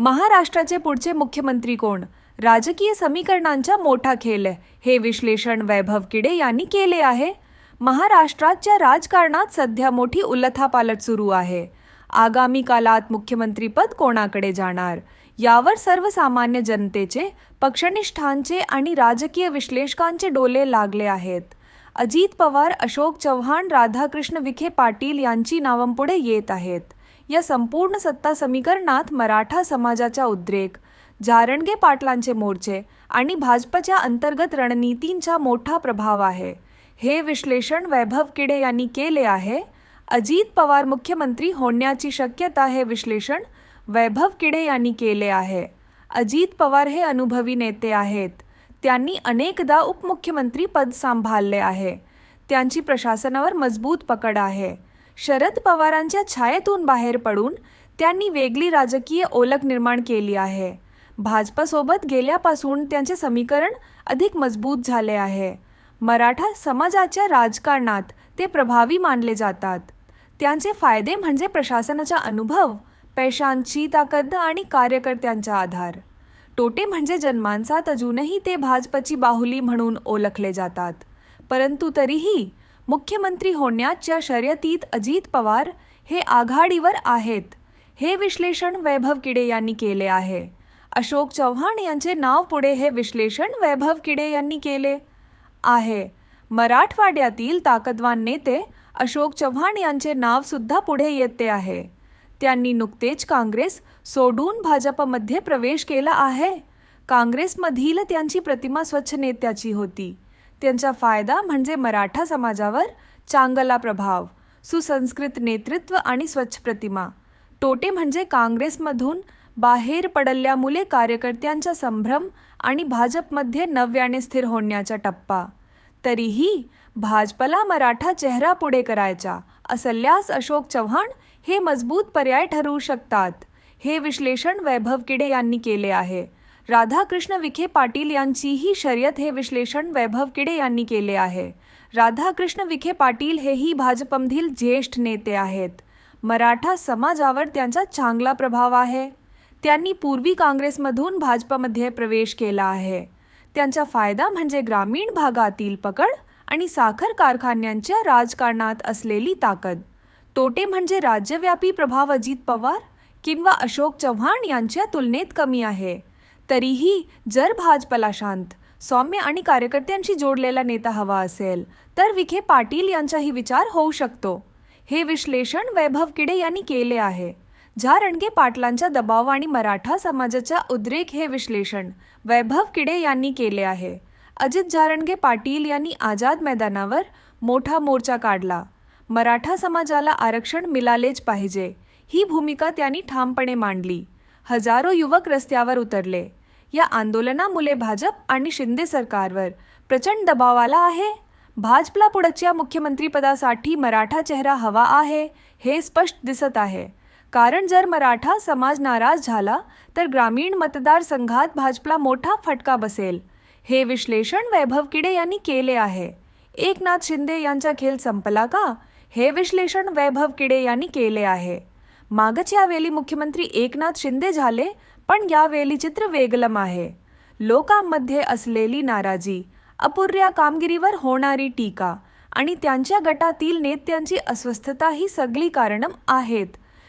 महाराष्ट्राचे पुढचे मुख्यमंत्री कोण? राजकीय समीकरणांचा मोठा खेळ आहे. हे विश्लेषण वैभव किडे यांनी केले आहे. महाराष्ट्राच्या राजकारणात सध्या मोठी उलथापालट सुरू आहे. आगामी काळात मुख्यमंत्रीपद कोणाकडे जाणार? यावर सर्वसामान्य जनतेचे पक्षनिष्ठांचे आणि राजकीय विश्लेषकांचे डोले लागले आहेत. अजित पवार अशोक चव्हाण राधाकृष्ण विखे पाटील यांची नावं पुढे येत आहेत. या संपूर्ण सत्ता समीकरणात मराठा समाजाचा उद्रेक झारणगे पाटलांचे मोर्चे आणि भाजपच्या अंतर्गत रणनीतींचा मोठा प्रभाव आहे. हे विश्लेषण वैभव किडे यांनी केले आहे. अजित पवार मुख्यमंत्री होण्याची शक्यता हे विश्लेषण वैभव किडे यांनी केले आहे. अजित पवार हे अनुभवी नेते आहेत. त्यांनी अनेकदा उपमुख्यमंत्री पद सांभाळले आहे. त्यांची प्रशासनावर मजबूत पकड आहे. शरद पवारांच्या छायेतून बाहेर पडून त्यांनी वेगळी राजकीय ओळख निर्माण केली आहे. भाजपसोबत गेल्यापासून त्यांचे समीकरण अधिक मजबूत झाले आहे. मराठा समाजाच्या राजकारणात ते प्रभावी मानले जातात. त्यांचे फायदे म्हणजे प्रशासनाचा अनुभव पैशांची ताकद आणि कार्यकर्त्यांचा आधार. तोटे म्हणजे जन्मांसात अजूनही ते भाजपची बाहुली म्हणून ओळखले जातात. परंतु तरीही मुख्यमंत्री होण्याच्या शर्यतीत अजित पवार हे आघाडीवर आहेत हे विश्लेषण वैभव किडे यांनी केले आहे. अशोक चव्हाण यांचे नाव पुढे हे विश्लेषण वैभव किडे यांनी केले आहे. मराठवाड्यातील ताकदवान नेते अशोक चव्हाण यांचे नाव सुद्धा पुढे येते आहे. त्यांनी नुकतेच काँग्रेस सोडून भाजपमध्ये प्रवेश केला आहे. काँग्रेसमधील त्यांची प्रतिमा स्वच्छ नेत्याची होती. त्यांचा फायदा म्हणजे मराठा समाजावर चांगला प्रभाव सुसंस्कृत नेतृत्व आणि स्वच्छ प्रतिमा. तोटे म्हणजे काँग्रेसमधून बाहेर पडल्यामुळे कार्यकर्त्यांचा संभ्रम आणि भाजपमध्ये नव्याने स्थिर होण्याचा टप्पा. तरीही भाजपला मराठा चेहरा पुढे करायचा असल्यास अशोक चव्हाण हे मजबूत पर्याय ठरवू शकतात हे विश्लेषण वैभव किडे यांनी केले आहे. राधाकृष्ण विखे पाटील यांचीही शर्यत हे विश्लेषण वैभव किडे यांनी केले आहे. राधाकृष्ण विखे पाटील हेही भाजपमधील ज्येष्ठ नेते आहेत. मराठा समाजावर त्यांचा चांगला प्रभाव आहे. त्यांनी पूर्वी काँग्रेसमधून भाजपमध्ये प्रवेश केला आहे. त्यांचा फायदा म्हणजे ग्रामीण भागातील पकड आणि साखर कारखान्यांच्या राजकारणात असलेली ताकद. तोटे म्हणजे राज्यव्यापी प्रभाव अजित पवार किंवा अशोक चव्हाण यांच्या तुलनेत कमी आहे. तरीही जर भाजपला शांत सौम्य आणि कार्यकर्त्यांशी जोडलेला नेता हवा असेल तर विखे पाटील यांचाही विचार होऊ शकतो. हे विश्लेषण वैभव किडे यांनी केले आहे. झारणगे रणगे पाटलांच्या दबाव आणि मराठा समाजाच्या उद्रेक हे विश्लेषण वैभव किडे यांनी केले आहे. अजित झारणगे पाटील यांनी आझाद मैदानावर मोठा मोर्चा काढला. मराठा समाजाला आरक्षण मिळालेच पाहिजे ही भूमिका त्यांनी ठामपणे मांडली. हजारो युवक रस्त्यावर उतरले. या आंदोलनामुळे भाजप आणि शिंदे सरकारवर प्रचंड दबाव आला आहे. भाजपला पुढच्या मुख्यमंत्रीपदासाठी मराठा चेहरा हवा आहे हे स्पष्ट दिसत आहे. कारण जर मराठा समाज नाराज झाला तर ग्रामीण मतदारसंघात भाजपला मोठा फटका बसेल. हे विश्लेषण वैभव किडे यांनी केले आहे. एकनाथ शिंदे यांचा खेळ संपला का? हे विश्लेषण वैभव किडे यांनी केले आहे. मागच्या वेळी मुख्यमंत्री एकनाथ शिंदे झाले पण यावेळी चित्र वेगलम आहे. लोकांमध्ये असलेली नाराजी अपुऱ्या कामगिरीवर होणारी टीका आणि त्यांच्या गटातील नेत्यांची अस्वस्थता ही सगळी कारणं आहेत.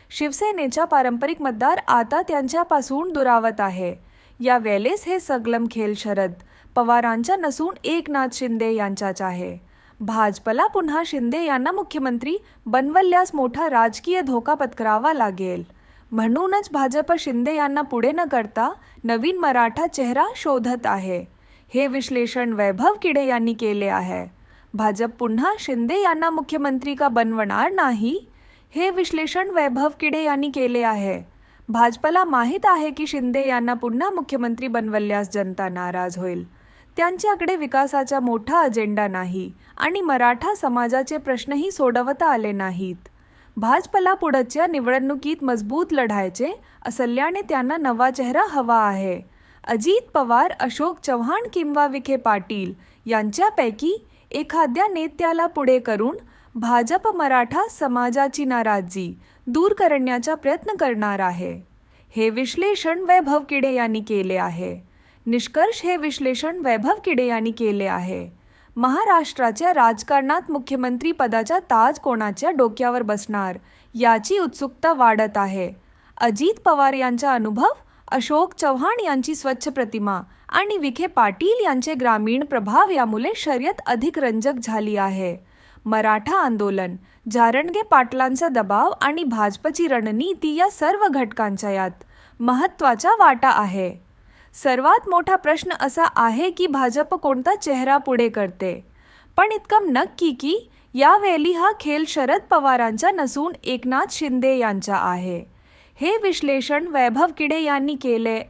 शिवसेनेचा पारंपरिक मतदार आता त्यांच्यापासून दुरावत आहे. या वेळेस हे सगलम खेल शरद पवारांच्या नसून एकनाथ शिंदे यांच्याच आहे. भाजपला पुन्हा शिंदे यांना मुख्यमंत्री बनवल्यास मोठा राजकीय धोका पत्करावा लागेल. म्हणूनच भाजप शिंदे यांना पुढे न करता नवीन मराठा चेहरा शोधत आहे. हे विश्लेषण वैभव किडे यांनी केले आहे. भाजप पुन्हा शिंदे यांना मुख्यमंत्री का बनवणार नाही? हे विश्लेषण वैभव किडे यांनी केले आहे. भाजपला माहीत आहे की शिंदे यांना पुन्हा मुख्यमंत्री बनवल्यास जनता नाराज होईल. त्यांच्याकडे विकासाचा मोठा अजेंडा नाही आणि मराठा समाजाचे प्रश्नही सोडवता आले नाहीत. भाजपला पुढच्या निवडणुकीत मजबूत लढायचे असल्याने त्यांना नवा चेहरा हवा आहे. अजित पवार अशोक चव्हाण किंवा विखे पाटील यांच्यापैकी एखाद्या नेत्याला पुढे करून भाजप मराठा समाजाची नाराजी दूर करण्याचा प्रयत्न करणार आहे. हे विश्लेषण वैभव किडे यांनी केले आहे. निष्कर्ष हे विश्लेषण वैभव किडे यांनी केले आहे. महाराष्ट्राच्या राजकारणात मुख्यमंत्री पदाचा ताज कोणाच्या डोक्यावर बसणार? याची उत्सुकता वाढत आहे. अजित पवार यांचा अनुभव? अशोक चव्हाण यांची स्वच्छ प्रतिमा? आणि विखे पाटील यांचे ग्रामीण प्रभाव यामुळे शर्यत अधिक रंजक झाली आहे. मराठा आंदोलन झारणगे पाटलांचा दबाव आणि भाजपची रणनीती या सर्व घटकांच्या यात महत्त्वाचा वाटा आहे. सर्वात मोठा प्रश्न असा आहे की भाजप कोणता चेहरा पुढे करते? पण इतकं नक्की की यावेळी हा खेळ शरद पवारांचा नसून एकनाथ शिंदे यांचा आहे. हे विश्लेषण वैभव किडे यांनी केले.